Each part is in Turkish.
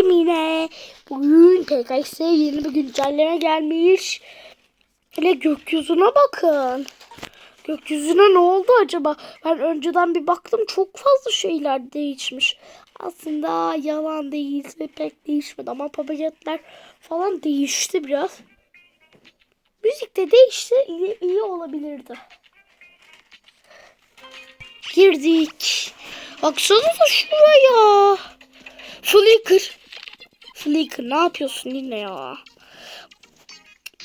geldim yine. Bugün TKX'e yeni bir güncelleme gelmiş. Hele gökyüzüne bakın. Gökyüzüne ne oldu acaba? Ben önceden bir baktım çok fazla şeyler değişmiş. Aslında yalan değil ve pek değişmedi ama papayetler falan değişti biraz. Müzik de değişti iyi, iyi olabilirdi. Girdik. Baksanıza şuraya. Flicker. Flicker ne yapıyorsun yine ya?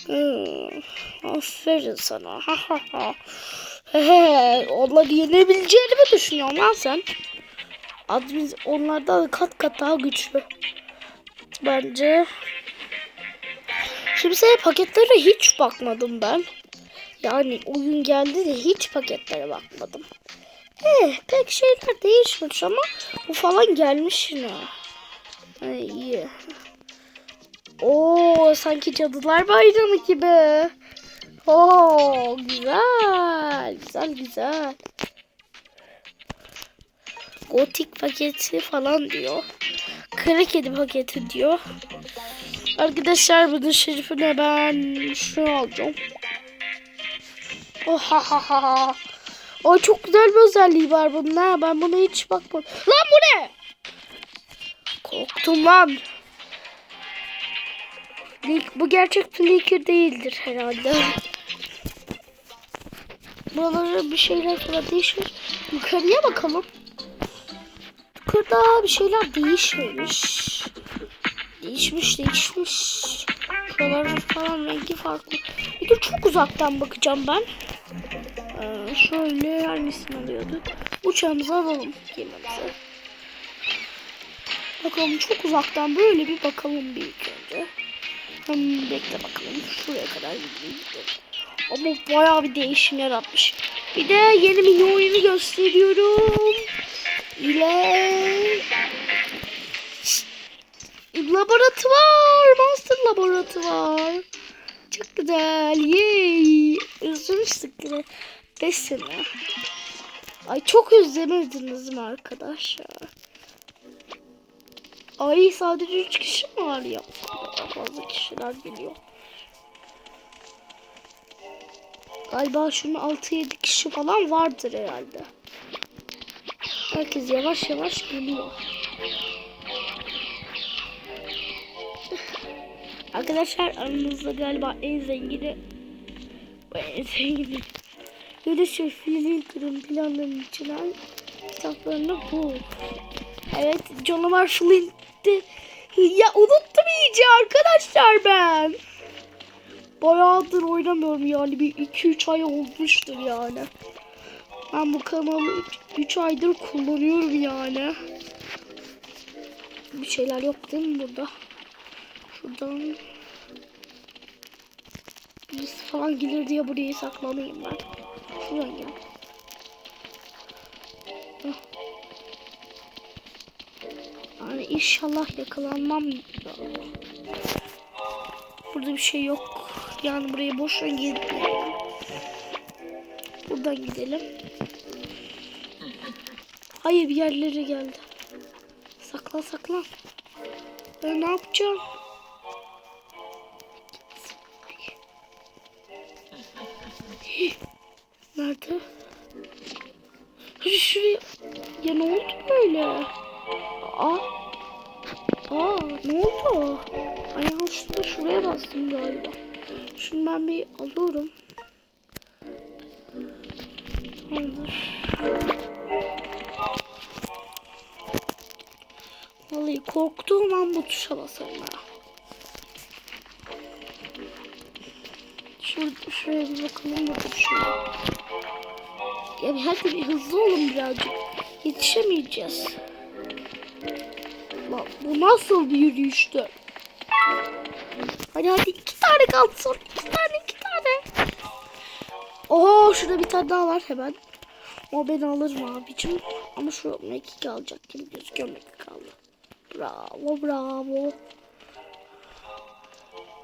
Hmm, aferin sana. Onları yenebileceğini mi düşünüyorsun lan sen? Admin onlardan kat kat daha güçlü. Bence. Şimdi sen paketlere hiç bakmadım ben. Yani oyun geldi de hiç paketlere bakmadım. Eh, pek şeyler değişmiş ama bu falan gelmiş yine. Ay. Oo, sanki cadılar bayramı gibi. Oo, güzel. Güzel güzel. Gotik paketi falan diyor. Kara kedi paketi diyor. Arkadaşlar bunun şerifine ben şunu alacağım. Oha. O çok güzel bir özelliği var bunun ha. Ben buna hiç bakmadım. Lan bu ne? Korktum lan. Bu gerçek Flickr değildir herhalde. Buralara bir şeyler falan değişmiş. Yukarıya bakalım. Yukarıda bir şeyler değişmemiş. Değişmiş değişmiş. Şuraların falan rengi farklı. Bir de çok uzaktan bakacağım ben. Ee, şöyle hangisini alıyorduk? Uçağımızı alalım gemimize. Bakalım çok uzaktan böyle bir bakalım bir ilk önce. Hmm, bekle bakalım şuraya kadar gideyim. Ama bayağı bir değişim yaratmış. Bir de yeni mini oyunu gösteriyorum. İle laboratuvar, monster laboratuvar. Çok güzel. Yay. Özlemiştik yine. 5 sene. Ay çok özlemediniz mi arkadaşlar? Ay sadece 3 kişi mi var ya? Daha fazla kişiler geliyor. Galiba şunun 6-7 kişi falan vardır herhalde. Herkes yavaş yavaş geliyor. Arkadaşlar aranızda galiba en zengini en zengini. Görüşür Flickr'ın planlarının içinden kitaplarını bu. Evet canavar Flint'ti. Ya unuttum iyice arkadaşlar ben. Bayağıdır oynamıyorum yani bir 2-3 ay olmuştur yani. Ben bu kanalı 3 aydır kullanıyorum yani. Bir şeyler yok değil mi burada? Şuradan birisi falan gelir diye buraya saklanayım ben. Şuradan gel. İnşallah yakalanmam. Burada bir şey yok. Yani buraya boşuna gitmeyelim. Buradan gidelim. Hayır bir yerlere geldi. Saklan saklan. Ben ne yapacağım? Nerede? Şuraya. Ya ne oldu böyle? Aa. Aa ne oldu? Ay yanlışlıkla şuraya bastım galiba. Şunu ben bir alıyorum. Tamamdır. Vallahi korktuğum an bu tuşa basarım ha. Şurada, şuraya bir bakalım şey yok. Ya hadi bir hızlı olun birazcık. Yetişemeyeceğiz. Lan bu nasıl bir yürüyüştü? Hadi hadi iki tane kaldı son iki tane iki tane. Oo şurada bir tane daha var hemen. O beni alırım abicim. Ama şu mekik alacak gibi gözüküyor mekik kaldı. Bravo bravo.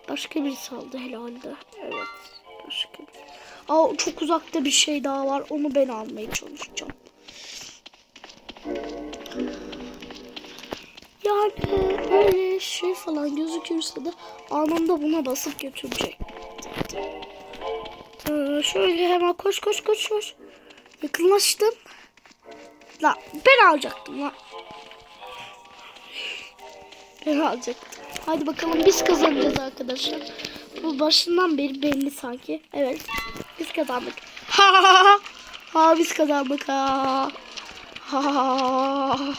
Başka birisi aldı herhalde. Evet. Başka bir. Aa çok uzakta bir şey daha var. Onu ben almaya çalışacağım. Yani böyle şey falan gözükürse de anında buna basıp götürecek. Ee, şöyle hemen koş koş koş koş. Yakınlaştım. La ben alacaktım la. Ben alacaktım. Hadi bakalım biz kazanacağız arkadaşlar. Bu başından beri belli sanki. Evet. Biz kazandık. Ha ha ha. Ha biz kazandık ha. Ha ha ha.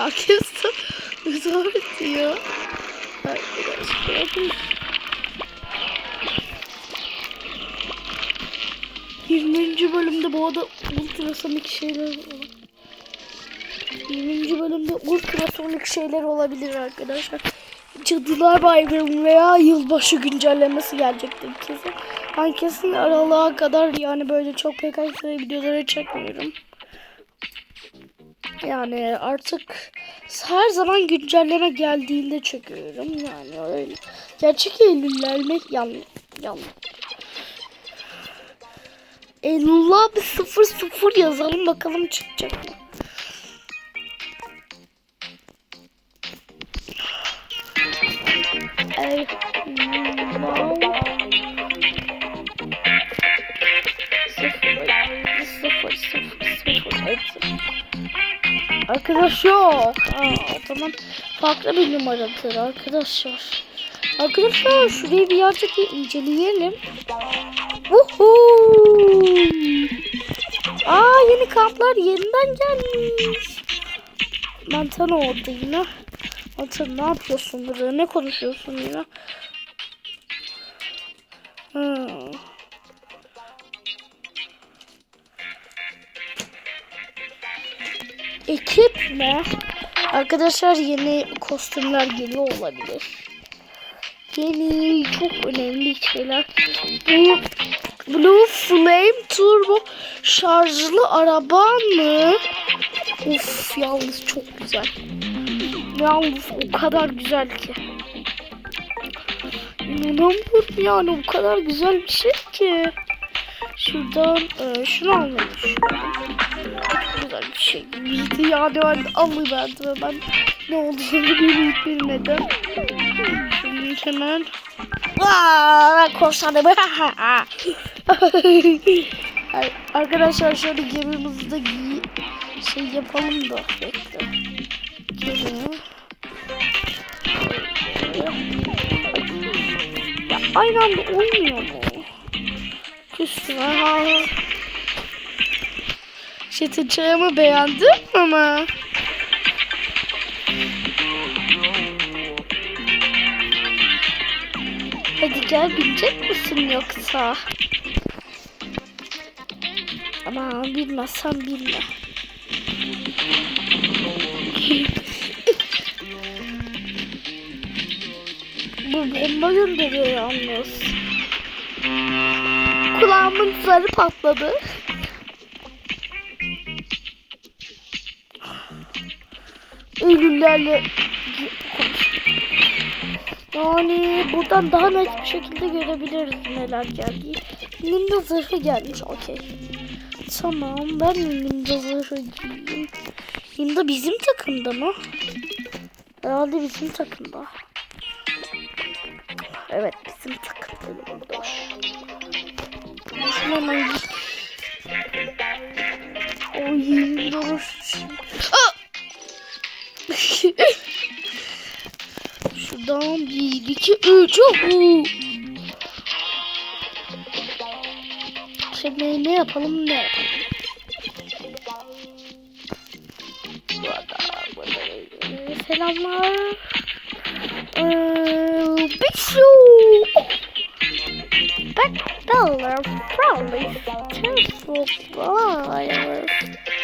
De zor diyor. Arkadaşlar. 20. bölümde bu arada ultrasonik şeyler olur. 20. bölümde ultrasonik şeyler olabilir arkadaşlar. Cadılar Bayramı veya yılbaşı güncellemesi gelecektir kesin. Ben kesin aralığa kadar yani böyle çok PKK videoları çekmiyorum. Yani artık her zaman güncelleme geldiğinde çekiyorum yani öyle. Gerçek Eylüller mi? Yan, yan. Eylül'la bir sıfır sıfır yazalım bakalım çıkacak mı? Sıfır, Arkadaş yok. Aa, o zaman farklı bir numaradır arkadaşlar. Arkadaşlar şurayı bir artık bir inceleyelim. Uhu. Aa yeni kamplar yeniden gelmiş. Mantan oldu yine. Mantan ne yapıyorsun burada? Ne konuşuyorsun yine? Mi? Arkadaşlar yeni kostümler geliyor olabilir. Yeni çok önemli şeyler. Bu Blue Flame Turbo şarjlı araba mı? Of yalnız çok güzel. Yalnız o kadar güzel ki. İnanamıyorum yani o kadar güzel bir şey ki. Şuradan e, şunu almayı şey gibiydi yani ben alıverdim ve ben ne olduğunu bilip bilmeden. Şimdi hemen Aa, korsanım. Ay, Arkadaşlar şöyle gemimizde giy şey yapalım da bekle. Gemi. Ya aynı anda olmuyor mu? Üstüne ha. Şetin çayımı beğendim ama. Hadi gel binecek misin yoksa? Ama bilmezsen bilme. Bu bomba gönderiyor yalnız. Kulağımın zarı patladı. Ölülerle yani buradan daha net bir şekilde görebiliriz neler geldiği. Ninja zırhı gelmiş. Okey. Tamam ben ninja zırhı giyeyim. Ninja bizim takımda mı? Herhalde bizim takımda. Evet bizim takımda. Şunu hemen giy. Oy dur. Şuradan bir, iki, üç. Uhu. Şimdi ne yapalım ne yapalım. Burada, burada, selamlar. Ee, Bisu. Backdoller, probably Tesla Flyers.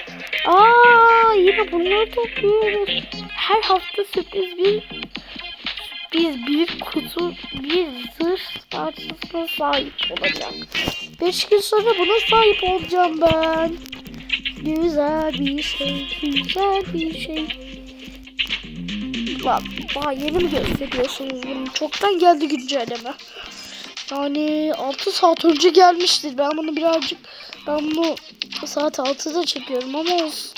Aa, yine bunları topluyoruz. Her hafta sürpriz bir biz bir kutu bir zırh parçasına sahip olacak. Beş gün sonra buna sahip olacağım ben. Güzel bir şey, güzel bir şey. Bak, daha yeni mi gösteriyorsunuz bunu? Çoktan geldi güncelleme. Yani 6 saat önce gelmiştir. Ben bunu birazcık ben bunu saat 6'da çekiyorum ama olsun.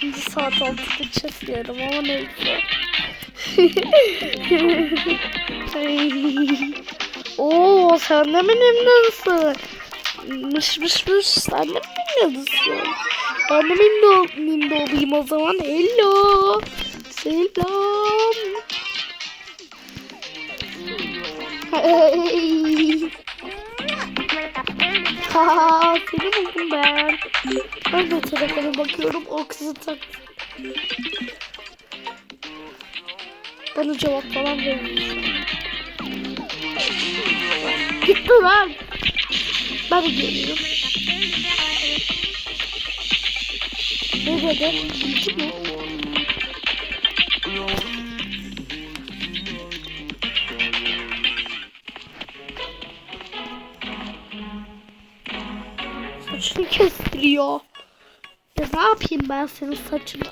Şimdi saat 6'da çekiyorum ama neyse. Oo sen de benim nasılsın? Mış mış mış sen de benim nasılsın? Ben de benim de olayım o zaman. Hello. Selam. Hey. Ha, seni buldum ben. Ben de telefona bakıyorum. O kızı tak. Bana cevap falan vermiyor. Gitti lan. Ben geliyorum. Ne dedi? Gitti mi? Saçını kestiriyor. Ya ne yapayım ben senin saçını?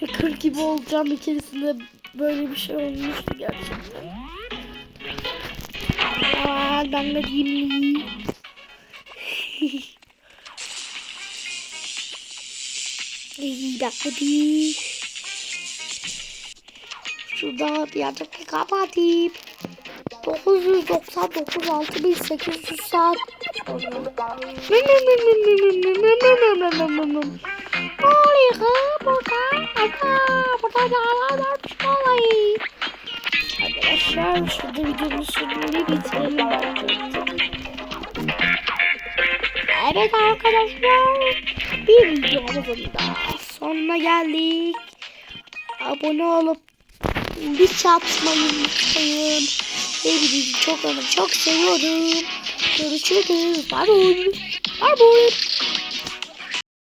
Hacker gibi olacağım bir keresinde böyle bir şey olmuştu gerçekten. Aa, ben de giyimli. İyi hadi. Şurada diyecek ki kapatayım. 999 6800 saat kız burada? Ana burada varmış vallahi. Arkadaşlar şurada videonun sonunu bitirelim. Evet arkadaşlar bir videomuzun daha sonuna geldik. Abone olup bir çatmayı unutmayın. Hepinizi çok ama çok seviyorum. Görüşürüz. Bye bye. Bye bye.